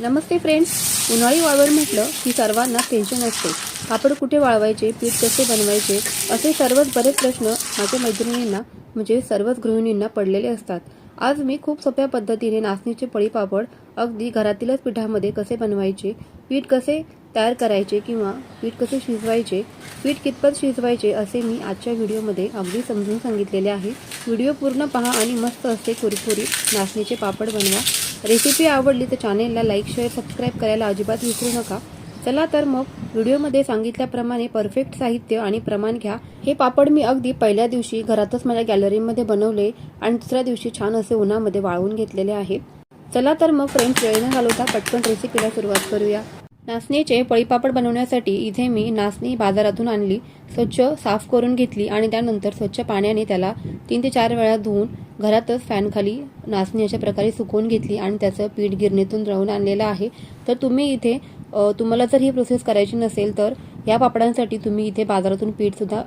नमस्ते friends उन्हाळी वाळवण म्हटलं की सर्वांना टेन्शन असते. पापड कुठे वाळवायचे पीठ कसे बनवायचे असे सर्वच बरेच प्रश्न माझ्या मैत्रिणींना म्हणजे सर्वच गृहिणींना पडलेले असतात. आज मी खूप सोप्या पद्धतीने नाचणीचे पळी पापड अगदी घरातीलच पिठामध्ये कसे बनवायचे पीठ कसे तयार करायचे किंवा पीठ कसे शिजवायचे पीठ कितपत शिजवायचे असे मी आजच्या व्हिडिओमध्ये अगदी समजून सांगितलेले आहे. व्हिडिओ पूर्ण पहा आणि मस्त असे कुरकुरीत नाचणीचे पापड बनवा. रेसिपी आवडली तर चॅनेलला लाईक शेअर सबस्क्राईब करायला अजिबात विसरू नका. चला तर मग व्हिडिओमध्ये सांगितल्याप्रमाणे परफेक्ट साहित्य आणि प्रमाण घ्या. हे पापड मी अगदी पहिल्या दिवशी घरातच माझ्या गॅलरीमध्ये बनवले आणि दुसऱ्या दिवशी छान असे उन्हामध्ये वाळवून घेतलेले आहे. चला तर मग फ्रेंड्स वेळ न घालवता पटकन रेसिपीला सुरुवात करूया. नाचणीचे पळीपापड बनवण्यासाठी इथे मी नाचणी बाजारातून आणली स्वच्छ साफ करून घेतली आणि त्यानंतर स्वच्छ पाण्याने त्याला तीन ते चार वेळा धुवून घरातच फॅनखाली नाचणी अशा प्रकारे सुकवून घेतली आणि त्याचं पीठ गिरणीतून दळून आणलेलं आहे. तर तुम्ही इथे तुम्हाला जर ही प्रोसेस करायची नसेल तर या पापडांसाठी तुम्ही इथे बाजारातून पीठसुद्धा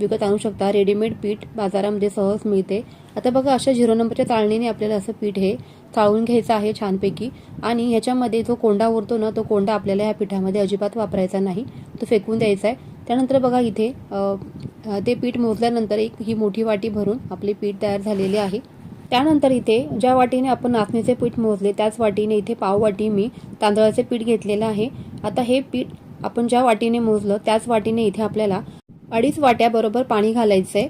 विकत आणू शकता. रेडीमेड पीठ बाजारामध्ये सहज मिळते. आता बघा अशा झिरो नंबरच्या चाळणीने आपल्याला असं पीठ हे चाळून घ्यायचं आहे छानपैकी. आणि ह्याच्यामध्ये जो कोंडा उरतो ना तो कोंडा आपल्याला ह्या पिठामध्ये अजिबात वापरायचा नाही. तो फेकून द्यायचा आहे. त्यानंतर बघा इथे ते पीठ मोजल्यानंतर एक ही मोठी वाटी भरून आपले पीठ तयार झालेले आहे. त्यानंतर इथे ज्या वाटीने आपण नाचणीचे पीठ मोजले त्याच वाटीने इथे पाव वाटी मी तांदळाचे पीठ घेतलेलं आहे. आता हे पीठ आपण ज्या वाटीने मोजलं त्याच वाटीने इथे आपल्याला अडीच वाट्याबरोबर पाणी घालायचं. आहे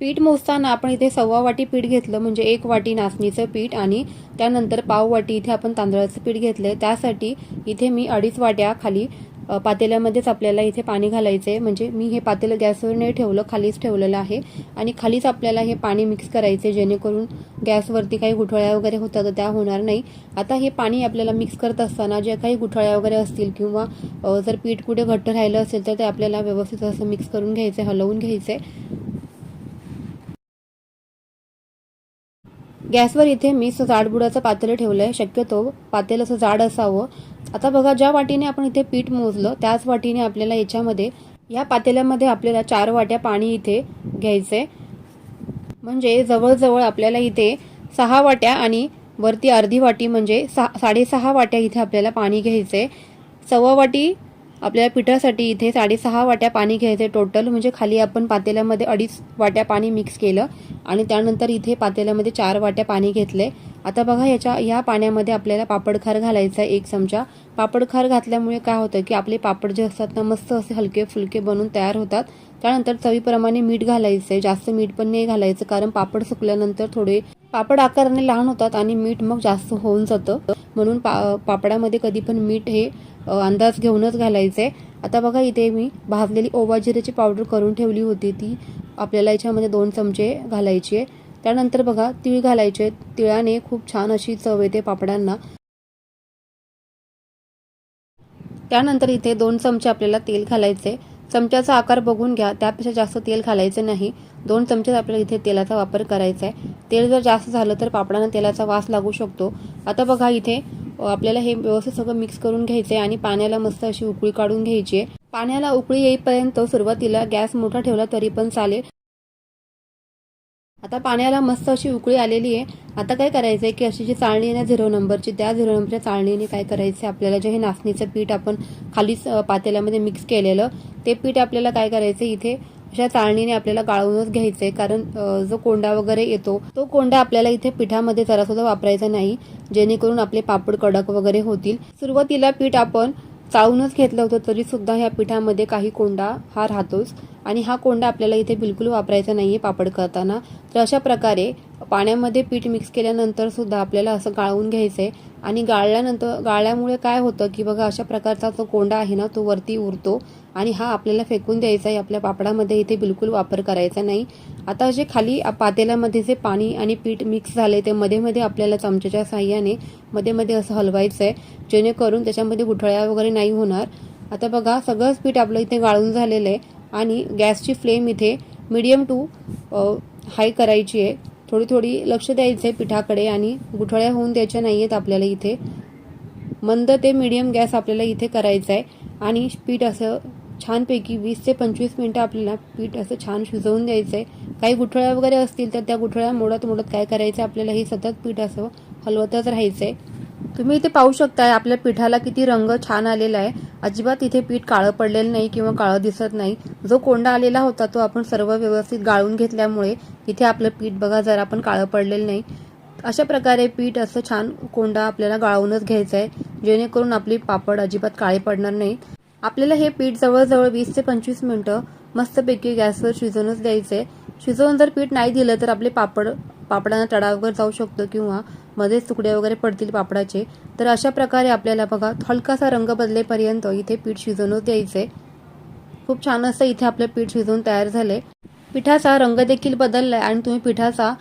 पीठ मोजताना आपण इथे सव्वा वाटी पीठ घेतलं म्हणजे एक वाटी नाचणीचं पीठ आणि त्यानंतर पाव वाटी इथे आपण तांदळाचं पीठ घेतलंय त्यासाठी इथे मी अडीच वाट्या खाली पातेल्यामध्येच आपल्याला इथे पाणी घालायचं आहे म्हणजे मी हे पातेलं गॅसवर नाही ठेवलं खालीच ठेवलेलं आहे. आणि खालीच आपल्याला हे पाणी मिक्स करायचे जेणेकरून गॅसवरती काही गुठळ्या वगैरे होतात तर त्या होणार नाही. आता हे पाणी आपल्याला मिक्स करत असताना ज्या काही गुठळ्या वगैरे असतील किंवा जर पीठ कुठे घट्ट राहिलं असेल तर ते आपल्याला व्यवस्थित असं मिक्स करून घ्यायचं हलवून घ्यायचं गॅसवर इथे मी असं जाडबुडाचं पातेलं ठेवलं आहे शक्यतो पातेलं असं जाड असावं. आता बघा ज्या वाटीने आपण इथे पीठ मोजलं त्याच वाटीने आपल्याला याच्यामध्ये या पातेल्यामध्ये आपल्याला चार वाट्या पाणी इथे घ्यायचंय. म्हणजे जवळजवळ आपल्याला इथे सहा वाट्या आणि वरती अर्धी वाटी म्हणजे सहा साडेसहा वाट्या इथे आपल्याला पाणी घ्यायचंय. सव्वा वाटी आपल्याला पिठासाठी इथे साडेसहा वाट्या पाणी घ्यायचे टोटल म्हणजे खाली आपण पातेल्यामध्ये अडीच वाट्या पाणी मिक्स केलं आणि त्यानंतर इथे पातेल्यामध्ये चार वाट्या पाणी घेतले. आता बघा याच्या या पाण्यामध्ये आपल्याला पापडखार घालायचा आहे एक चमचा. पापडखार घातल्यामुळे काय होतं की आपले पापड जे असतात ना मस्त असे हलके फुलके बनून तयार होतात. त्यानंतर चवीप्रमाणे मीठ घालायचं आहे जास्त मीठ पण नाही घालायचं कारण पापड सुकल्यानंतर थोडे पापड आकाराने लहान होतात आणि मीठ मग जास्त होऊन जातं. म्हणून पा पापडामध्ये कधी पण मीठ हे अंदाज घेऊनच घालायचंय आता बघा इथे मी भाजलेली ओवा जिऱ्याची पावडर करून ठेवली होती ती. आपल्याला याच्यामध्ये दोन चमचे घालायची आहे. त्यानंतर बघा तिळ घालायचे तिळाने खूप छान अशी चव येते पापडांना. त्यानंतर इथे दोन चमचे आपल्याला तेल घालायचे चमच्याचा आकार बघून घ्या. त्यापेक्षा जास्त तेल घालायचं नाही. दोन चमचे आपल्याला इथे तेलाचा वापर करायचा आहे तेल जर जास्त झालं तर पापडांना तेलाचा वास लागू शकतो. आता बघा इथे आपल्याला हे व्यवस्थित सगळं मिक्स करून घ्यायचं आहे आणि पाण्याला मस्त अशी उकळी काढून घ्यायची आहे पाण्याला उकळी येईपर्यंत सुरुवातीला गॅस मोठा ठेवला तरी पण चालेल. आता पाण्याला मस्त अशी उकळी आलेली आहे आता काय करायचंय की अशी जी चाळणी आहे ना झिरो नंबरची त्या झिरो नंबरच्या चाळणीने काय करायचं आपल्याला जे हे नाचणीचं पीठ आपण खालीच पातेल्यामध्ये मिक्स केलेलं ते पीठ आपल्याला काय करायचं इथे? अशा चाळणीने आपल्याला गाळूनच घ्यायचंय. कारण जो कोंडा वगैरे येतो तो कोंडा आपल्याला इथे पिठामध्ये जरा सुद्धा वापरायचा नाही. जेणेकरून आपले पापड कडक वगैरे होतील. सुरुवातीला पीठ आपण चाळूनच घेतलं होतं तरी सुद्धा ह्या पिठामध्ये काही कोंडा हा राहतोच. आणि हा कोंडा आपल्याला इथे बिलकुल वापरायचा नाहीये पापड करताना. तर अशा प्रकारे पाण्यामध्ये पीठ मिक्स केल्यानंतर सुद्धा आपल्याला असं गाळून घ्यायचंय. आणि गाळल्यानंतर गाळल्यामुळे काय होतं की बघा अशा प्रकारचा जो कोंडा आहे ना तो वरती उरतो. आणि हा आपल्याला फेकून द्यायचा आहे. आपल्या पापडामध्ये इथे बिलकुल वापर करायचा नाही. आता जे खाली पातेल्यामध्ये जे पाणी आणि पीठ मिक्स झाले ते मध्ये मध्ये आपल्याला चमच्याच्या साह्याने मध्ये मध्ये असं हलवायचं आहे जेणेकरून त्याच्यामध्ये गुठळ्या वगैरे नाही होणार. आता बघा सगळंच पीठ आपलं इथे गाळून झालेलं आहे आणि गॅसची फ्लेम इथे मिडियम टू हाय करायची आहे. थोडी थोडी लक्ष द्यायचं आहे पिठाकडे आणि गुठळ्या होऊन द्यायच्या नाही आहेत आपल्याला इथे. मंद ते मिडियम गॅस आपल्याला इथे करायचा आहे आणि पीठ असं छानपैकी वीस ते पंचवीस मिनटं आपल्याला पीठ असं छान शिजवून द्यायचं आहे काही गुठळ्या वगैरे असतील तर त्या गुठळ्या मोडत मोडत काय करायचं आपल्याला हे सतत पीठ असं हलवतच राहायचं आहे तुम्ही इथे पाहू शकताय आपल्या पिठाला किती रंग छान आलेला आहे. अजिबात इथे पीठ काळं पडलेलं नाही किंवा काळं दिसत नाही. जो कोंडा आलेला होता तो आपण सर्व व्यवस्थित गाळून घेतल्यामुळे इथे आपलं पीठ बघा जरा आपण काळं पडलेलं नाही. अशा प्रकारे पीठ असं छान कोंडा आपल्याला गाळूनच घ्यायचं आहे जेणेकरून आपली पापड अजिबात काळे पडणार नाही आपल्याला हे पीठ जवळजवळ वीस ते पंचवीस मिनिटं मस्तपैकी गॅसवर शिजवूनच द्यायचंय. शिजवून जर पीठ नाही दिलं तर आपले पापड पापडांना तडावर जाऊ शकतो किंवा मध्येच तुकडे वगैरे पडतील पापडाचे तर अशा प्रकारे आपल्याला बघा हलकासा रंग बदलेपर्यंत इथे पीठ शिजवूनच द्यायचे. खूप छान असं इथे आपलं पीठ शिजवून तयार झाले पिठाचा रंग देखील बदललाय आणि तुम्ही पिठाचा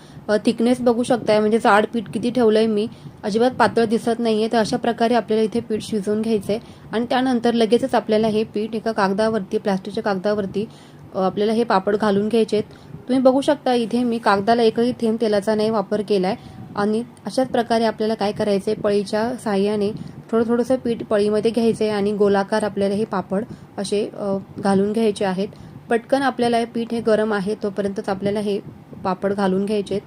थिकनेस बघू शकताय. म्हणजे जाड पीठ किती ठेवलंय मी अजिबात पातळ दिसत नाहीये तर अशा प्रकारे आपल्याला इथे पीठ शिजवून घ्यायचंय. आणि त्यानंतर लगेचच आपल्याला हे पीठ एका कागदावरती प्लास्टिकच्या कागदावरती आपल्याला हे पापड घालून घ्यायचे तुम्ही बघू शकता इथे मी कागदाला एकही थेंब तेलाचा नाही वापर केलाय. आणि अशाच प्रकारे आपल्याला काय करायचंय पळीच्या साह्याने थोडं थोडंसं पीठ पळीमध्ये घ्यायचंय आणि गोलाकार आपल्याला हे पापड असे घालून घ्यायचे आहेत. पटकन आपल्याला हे पीठ हे गरम आहे तोपर्यंतच आपल्याला हे पापड घालून घ्यायचे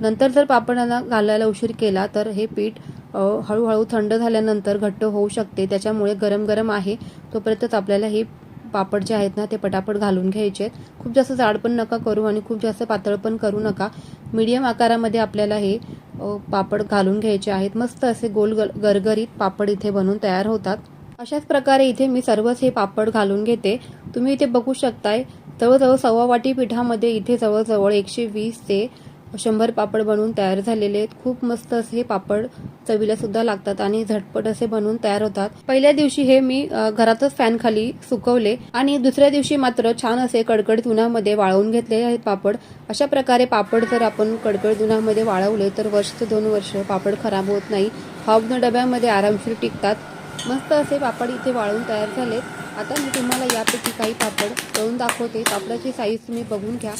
नंतर जर पापडाला घालायला उशीर केला तर हे पीठ हळूहळू थंड झाल्यानंतर घट्ट होऊ शकते. त्याच्यामुळे गरम गरम आहे तोपर्यंतच आपल्याला हे पापड जे आहेत ना ते पटापट घालून घ्यायचे आहेत. खूप जास्त जाड पण नका करू आणि खूप जास्त पातळ पण करू नका. मीडियम आकारामध्ये आपल्याला हे पापड घालून घ्यायचे आहेत. मस्त असे गोल गरगरीत पापड इथे बनून तयार होतात. अशाच प्रकारे इथे मी सर्वच हे पापड घालून घेते. तुम्ही इथे बघू शकताय जवळजवळ सव्वा वाटी पिठामध्ये इथे जवळजवळ एकशे वीस ते शंभर पापड बनवून तयार झालेले आहेत. खूप मस्त असे हे पापड चवीला सुद्धा लागतात आणि झटपट असे बनवून तयार होतात. पहिल्या दिवशी हे मी घरातच फॅन खाली सुकवले आणि दुसऱ्या दिवशी मात्र छान असे कडकडीत उन्हामध्ये वाळवून घेतले आहेत पापड. अशा प्रकारे पापड जर आपण कडकडीत उन्हामध्ये वाळवले तर वर्ष ते दोन वर्ष पापड खराब होत नाही. हॉबन डब्यामध्ये आरामशीर टिकतात. मस्त असे पापड इथे वाळून तयार झालेत. आता मी तुम्हाला यापैकी काही पापड तळून दाखवते. पापडाची साईज तुम्ही बघून घ्या.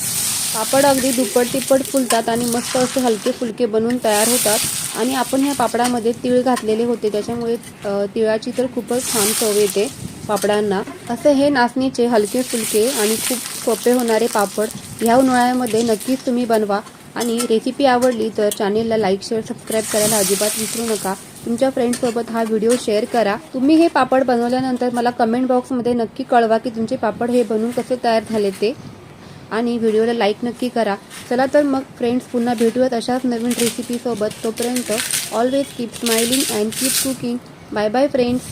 पापड अगदी दुप्पट तिप्पट फुलतात आणि मस्त असे हलके फुलके बनवून तयार होतात. आणि आपण ह्या पापडामध्ये तिळ घातलेले होते. त्याच्यामुळे तिळाची तर खूपच छान चव येते पापडांना. असे हे नाचणीचे हलके फुलके आणि खूप सोपे होणारे पापड ह्या उन्हाळ्यामध्ये नक्कीच तुम्ही बनवा. आणि रेसिपी आवडली तर चॅनेलला लाईक शेअर सबस्क्राईब करायला अजिबात विसरू नका. तुमच्या फ्रेंड्ससोबत हा व्हिडिओ शेअर करा. तुम्ही हे पापड बनवल्यानंतर मला कमेंट बॉक्समध्ये नक्की कळवा की तुमचे पापड हे बनवून कसे तयार झाले ते. आणि व्हिडिओला लाईक नक्की करा. चला तर मग फ्रेंड्स पुन्हा भेटूयात अशाच नवीन रेसिपीसोबत तोपर्यंत always keep smiling and keep cooking bye bye friends